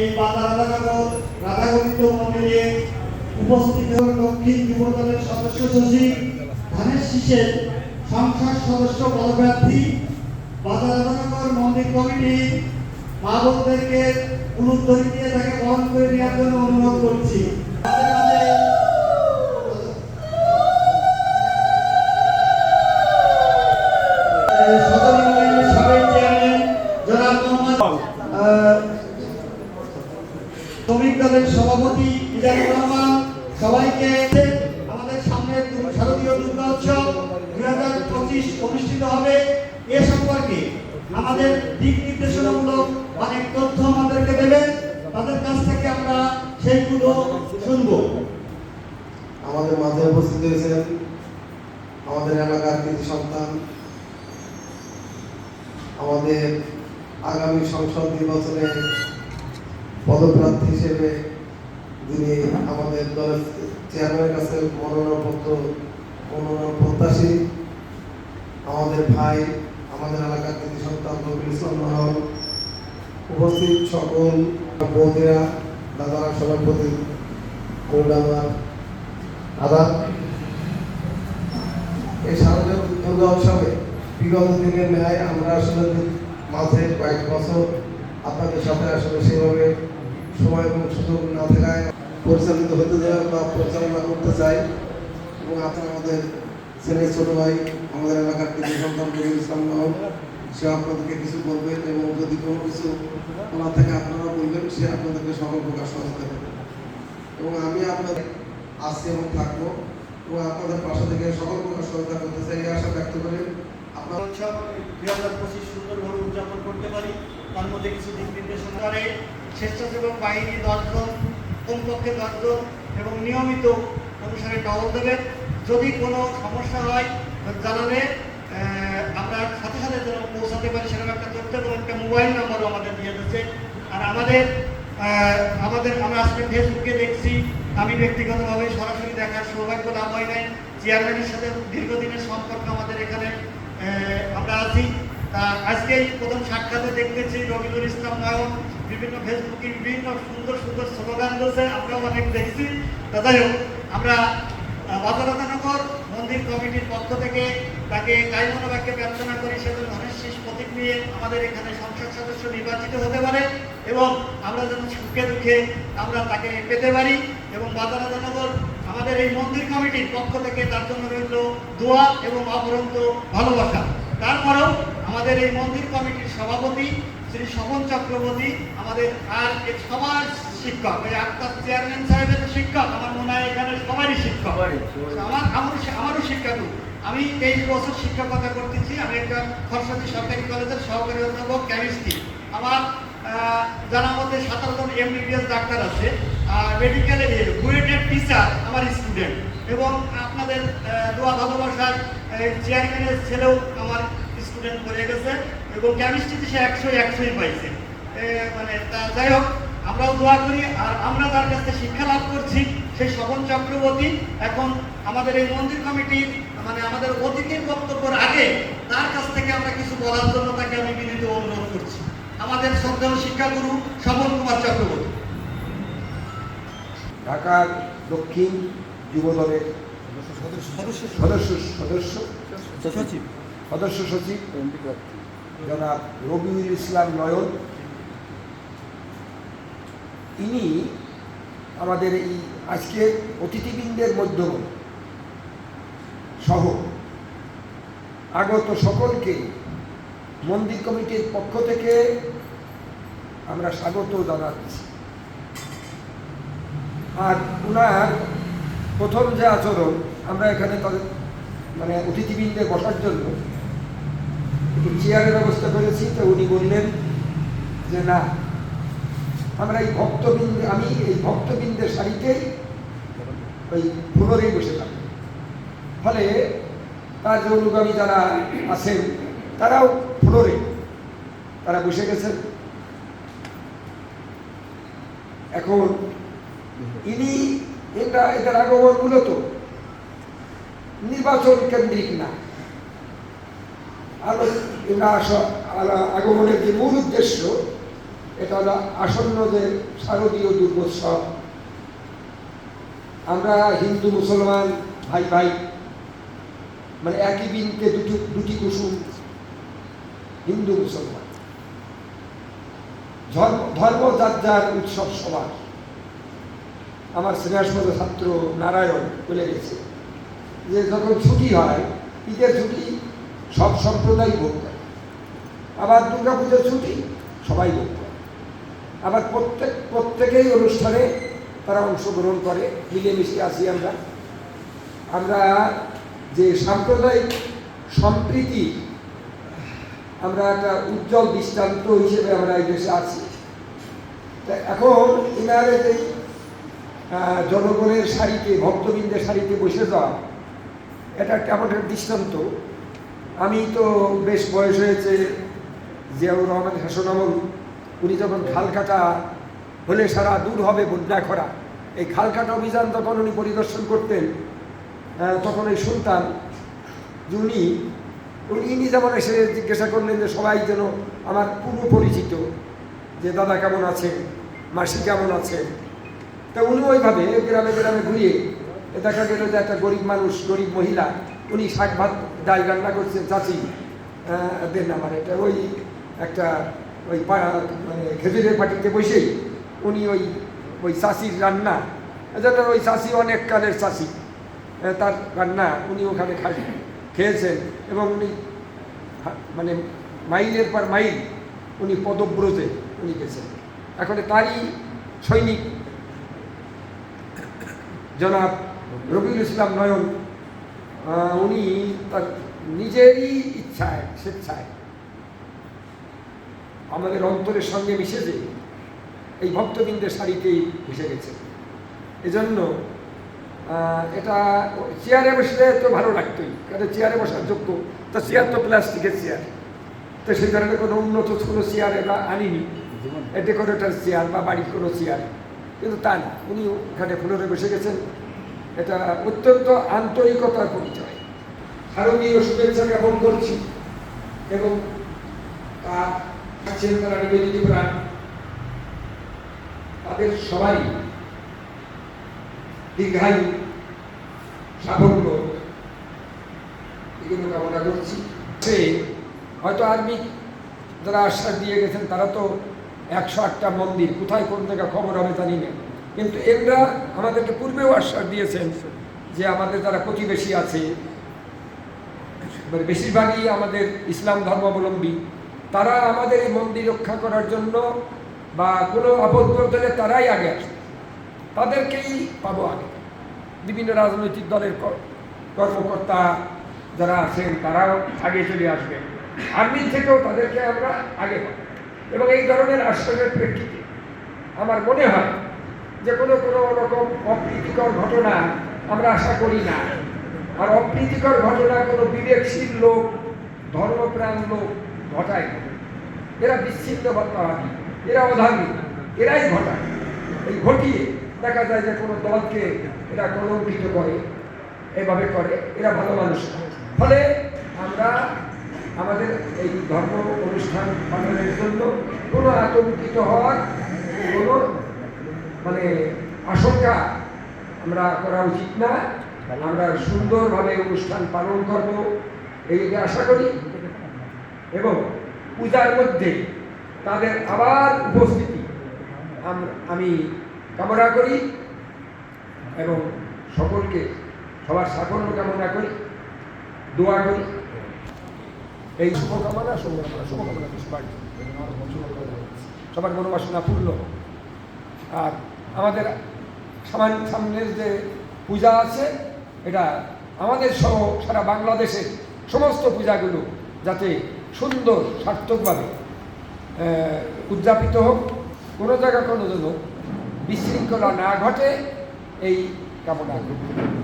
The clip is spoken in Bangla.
এই বাজার রাধানগর রাধাগোবিন্দ মন্দিরে উপস্থিত দক্ষিণ যুবদলের সদস্য সচিব, ধানের শীষের সংসদ সদস্য পদপ্রার্থী, বাজার রাধানগর মন্দির কমিটি, মা বোনদেরকে গুরুত্ব দিয়ে তাকে বরণ করে নেওয়ার জন্য অনুরোধ করছি। অনুষ্ঠিত হবে এ সম্পর্কে আমাদের দিক নির্দেশনামূলক অনেক তথ্য আমাদেরকে দেবেন। তাদের কাছ থেকে আমরা সেইগুলো শুনব। আমাদের মাঝে উপস্থিত হয়েছেন আমাদের এলাকার কৃতি সন্তান, আমাদের আগামী সংসদ নির্বাচনে পদপ্রার্থী হিসেবে যিনি আমাদের দলের চেয়ারম্যানের কাছে মনোনয়নপত্র, মনোনয়ন প্রত্যাশী আমাদের ভাই, আমাদের এলাকার কৃতি সন্তান রবিউল ইসলাম নহর উপস্থিত সকল বৌদিরা দাদারা সবার প্রতি করলে আদান এই শারদীয় দুর্গা উৎসবে বিগত দিনের ন্যায় আমরা আসলে মাঝে কয়েক বছর আপনাদের সাথে আসলে সেভাবে সময় এবং সুযোগ না থাকায় পরিচালিত হতে দেওয়া বা পরিচালনা করতে চাই এবং আপনারা আমাদের ছেলে ছোট ভাই আমাদের এলাকার কিছু সন্তান রবিউল ইসলাম সে আপনাদেরকে কিছু বলবেন এবং যদি কোনো কিছু ওনার থেকে আপনারা বলবেন, সে আপনাদেরকে সকল প্রকাশ করবেন এবং আমি আপনাদের আসছি এবং থাকব এবং আপনাদের পাশে থেকে সকল প্রকার সহযোগিতা করতে চাই, এই আশা ব্যক্ত করে উদযাপন করতে পারি। তার মধ্যে কিছু করে বাহিনী এবং নিয়মিত অনুসারে টহল দেবে যদি কোনো সমস্যা হয় জানালে আমরা সাথে সাথে যেন পৌঁছাতে পারি সেরকম একটা তথ্য এবং একটা মোবাইল নাম্বারও আমাদের দিয়ে দিচ্ছে আর আমাদের আমাদের, আমরা আজকে ফেসবুকে দেখছি, আমি ব্যক্তিগতভাবে সরাসরি দেখার সৌভাগ্য লাভ হয় নাই। চেয়ারম্যানের সাথে দীর্ঘদিনের সম্পর্ক আমাদের এখানে আমরা আছি। তা আজকে প্রথম সাক্ষাতে দেখতেছি রবিউল ইসলাম নায়ক। বিভিন্ন ফেসবুকে বিভিন্ন সুন্দর সুন্দর স্লোগান দিয়েছে, আমরাও অনেক দেখছি। তা যাই হোক, আমরা বাজারতানগর মন্দির কমিটির পক্ষ থেকে তাকে কায়মনোবাক্যে প্রার্থনা করি সেজন্য ধনের শীষ প্রতীক আমাদের এখানে সংসদ সদস্য নির্বাচিত হতে পারে এবং আমরা যেন সুখে দুঃখে আমরা তাকে পেতে পারি এবং বাজারতানগর আমাদের এই মন্দির কমিটির পক্ষ থেকে তার জন্য রইল দোয়া এবং অপরন্ত ভালোবাসা। তারপরেও আমাদের এই মন্দির কমিটির সভাপতি শ্রী স্বপন চক্রবর্তী, আমাদের আর সবার শিক্ষক এই আক্তার চেয়ারম্যান সাহেবের শিক্ষক আমার মনে হয় এখানে সবারই শিক্ষক। আমার আমার আমারও শিক্ষক আমি তেইশ বছর শিক্ষকতা করতেছি আমি একটা খরসাদি সরকারি কলেজের সহকারী অধ্যাপক কেমিস্ট্রি আমার জানার মধ্যে সাতারো জন এমবিবিএস ডাক্তার আছে মেডিকেলে বুয়েটের টিচার আমার স্টুডেন্ট এবং আপনাদের দোয়া ভালোবাসার চেয়ারম্যানের ছেলেও আমার স্টুডেন্ট করে গেছে। এবং কেমিস্ট্রিতে সে একশো একশোই পাইছে। মানে তা যাই হোক আমরাও দোয়া করি আর আমরা তার কাছ থেকে শিক্ষা লাভ করছি সেই স্বপন চক্রবর্তী এখন আমাদের এই মন্দির কমিটির মানে আমাদের অতিথির বক্তব্যের আগে তার কাছ থেকে আমরা কিছু বলার জন্য তাকে আমি বিনীত অনুরোধ করছি। আমাদের শ্রদ্ধেয় শিক্ষাগুরু স্বপন কুমার চক্রবর্তী। ঢাকার দক্ষিণ যুব দলের সদস্য সদস্য সচিব। সদস্য সচিব জনাব রবিউল ইসলাম নয়ন। ইনি আমাদের এই আজকে অতিথিবৃন্দের মধ্যম সহ আগত সকলকে মন্দির কমিটির পক্ষ থেকে আমরা স্বাগত জানাচ্ছি। আর উনার প্রথম যে আচরণ, আমরা এখানে তাদের মানে অতিথিবৃন্দে বসার জন্য একটু চেয়ারের ব্যবস্থা করেছি, তো উনি বললেন যে না আমরা এই ভক্তবৃন্দে, আমি এই ভক্তবৃন্দের সারিতেই ওই ফ্লোরেই বসে থাকি। ফলে তার যে অনুগামী যারা আছেন, তারাও ফ্লোরে তারা বসে গেছেন। এখন ইনি এটা এদের আগমন মূলত নির্বাচন কেন্দ্রিক না। আলো, আগমনের যে মূল উদ্দেশ্য এটা হলো আসন্ন যে শারদীয় দুর্গোৎসব। আমরা হিন্দু, মুসলমান, ভাই ভাই মানে একই বিনতে দুটি দুটি কুসুম, হিন্দু, মুসলমান। ধর্ম যার যার উৎসব সবার। আমার স্নেহাস্পদ ছাত্র নারায়ণ বলে গেছে যে যখন ছুটি হয়, ঈদের ছুটি সব সম্প্রদায় ভোগ করে। আবার দুর্গা পুজোর ছুটি সবাই ভোগ আবার প্রত্যেক, প্রত্যেকেই অনুষ্ঠানে তারা অংশগ্রহণ করে, মিলেমিশে আসি আমরা। আমরা যে সাম্প্রদায়িক সম্প্রীতি, আমরা একটা উজ্জ্বল দৃষ্টান্ত হিসেবে আমরা এই দেশে আছি। তা এখন ইনারে যে জনগণের সারিতে ভক্তবৃন্দের সারিতে বসে যাওয়া, এটা কেমন একটা দৃষ্টান্ত? আমি তো বেশ বয়স হয়েছে জিয়াউর রহমান হাসন আমল উনি যখন খালকাটা হলে সারা দূর হবে বন্যা খরা এই খালকাটা অভিযান যখন উনি পরিদর্শন করতেন তখন এই শুনতাম যে উনি উনি যেমন এসে জিজ্ঞাসা করলেন যে সবাই যেন আমার পূর্ব পরিচিত যে দাদা কেমন আছেন, মাসি কেমন আছেন। তা উনি ওইভাবে গ্রামে গ্রামে ঘুরিয়ে দেখা গেল যে একটা গরিব মানুষ, গরিব মহিলা, উনি শাক ভাত, ডাল রান্না করছেন, চাচি দেন মানে এটা, ওই একটা ওই মানে খেজুরের পাটিতে বসেই উনি ওই ওই চাষির রান্না। যেন ওই চাষি অনেক কালের চাষি তার রান্না উনি ওখানে খাই খেয়েছেন এবং উনি মানে মাইলের পর মাইল উনি পদব্রতে উনি গেছেন। এখন তারই সৈনিক জনাব রবিউল ইসলাম নয়ন উনি তার নিজেরই ইচ্ছায়, স্বেচ্ছায় আমাদের অন্তরের সঙ্গে মিশে যে এই ভক্তবৃন্দের সারিতেই মিশে গেছে। এজন্য এটা চেয়ারে বসলে তো ভালো লাগতোই, কারণ চেয়ারে বসার যোগ্য, তা চেয়ার তো প্লাস্টিকের চেয়ার। তো সেই কারণে কোনো উন্নত কোনো চেয়ার এরা আনিনি। ডেকোরেটার চেয়ার বা বাড়ির কোনো চেয়ার, কিন্তু তা না, উনি ওখানে ফ্লোরে বসে গেছেন। এটা অত্যন্ত আন্তরিকতার পরিচয়। শারদীয় শুভেচ্ছা জ্ঞাপন করছি এবং তার আছেন তারা নিবেদিত প্রাণ, তাদের সবাই দীর্ঘায়ু, সাফল্য, এগুলো কামনা করছি। সে হয়তো আর্মি যারা আশ্বাস দিয়ে গেছেন, তারা তো একশো আটটা মন্দির, কোথায়, কোন জায়গায় খবর হবে জানি না। কিন্তু এরা আমাদেরকে পূর্বেও আশ্বাস দিয়েছেন যে আমাদের যারা প্রতিবেশী আছে মানে বেশিরভাগই আমাদের ইসলাম ধর্মাবলম্বী তারা আমাদের এই মন্দির রক্ষা করার জন্য বা কোনো আপদ হলে তারাই আগে আসবে তাদেরকেই পাবো আগে। বিভিন্ন রাজনৈতিক দলের কর্মকর্তা যারা আছেন, তারাও আগে চলে আসবেন আর্মি থেকেও তাদেরকে আমরা আগে পাবো। এবং এই ধরনের আশ্রমের প্রেক্ষিতে আমার মনে হয় যে কোনো কোনো রকম অপ্রীতিকর ঘটনা আমরা আশা করি না। আর অপ্রীতিকর ঘটনা কোনো বিবেকশীল লোক, ধর্মপ্রাণ লোক ঘটায় এরা বিচ্ছিন্নতাবাদী এরা অধার্মিক এরাই ঘটায়। এই ঘটিয়ে দেখা যায় যে কোনো দলকে এরা কলঙ্কিত করে, এভাবে করে। এরা ভালো মানুষ। ফলে আমরা আমাদের এই ধর্ম অনুষ্ঠান পালনের জন্য কোনো আতঙ্কিত হওয়ার কোনো মানে আশঙ্কা আমরা করা উচিত না। আমরা সুন্দরভাবে অনুষ্ঠান পালন করব, এই আশা করি। এবং পূজার মধ্যে তাদের আবার উপস্থিতি। আমি কামনা করি এবং সকলকে সবার সাফল্য কামনা করি, দোয়া করি। এই শুভকামনা শুভকামনা শুভকামনা সবার মনোবাসনা পূর্ণ। আর আমাদের সামান সামনের যে পূজা আছে, এটা আমাদের সহ সারা বাংলাদেশের সমস্ত পূজাগুলো যাতে সুন্দর সার্থকভাবে উদযাপিত হোক কোনো জায়গা কোনো যেন বিশৃঙ্খলা না ঘটে এই কামনা। করি